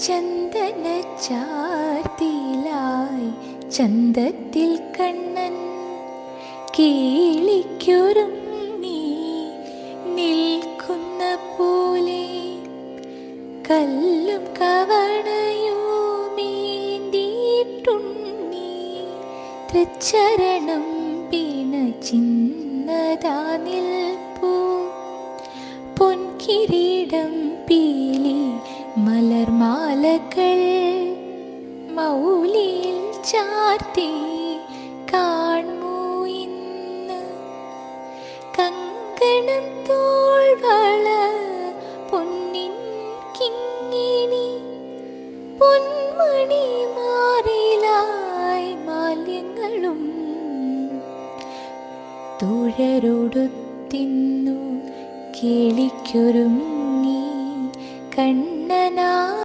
ചന്ദന ചാർത്തിലായി ചന്തത്തിൽ കണ്ണൻ കേളിക്കൊരുങ്ങി നിൽക്കുന്ന പോലെ കല്ലും കവണയുമേന്തിയിട്ടുണ്ണി തൃച്ചരണം പിണ ചിന്നതാ നിൽപ്പൂ. പൊൻകിരീടം പീലി മലർമാലകൾ മൗലിയിൽ ചാർത്തി കാണുമോ ഇന്ന്? കങ്കണം തോൾവള പൊന്നിൻ കിങ്ങിണി പൊന്മണി മാറിലായി മാല്യങ്ങളും തുഴരൊടുത്തിന്നു കേളിക്കൊരുങ്ങി കണ്ണ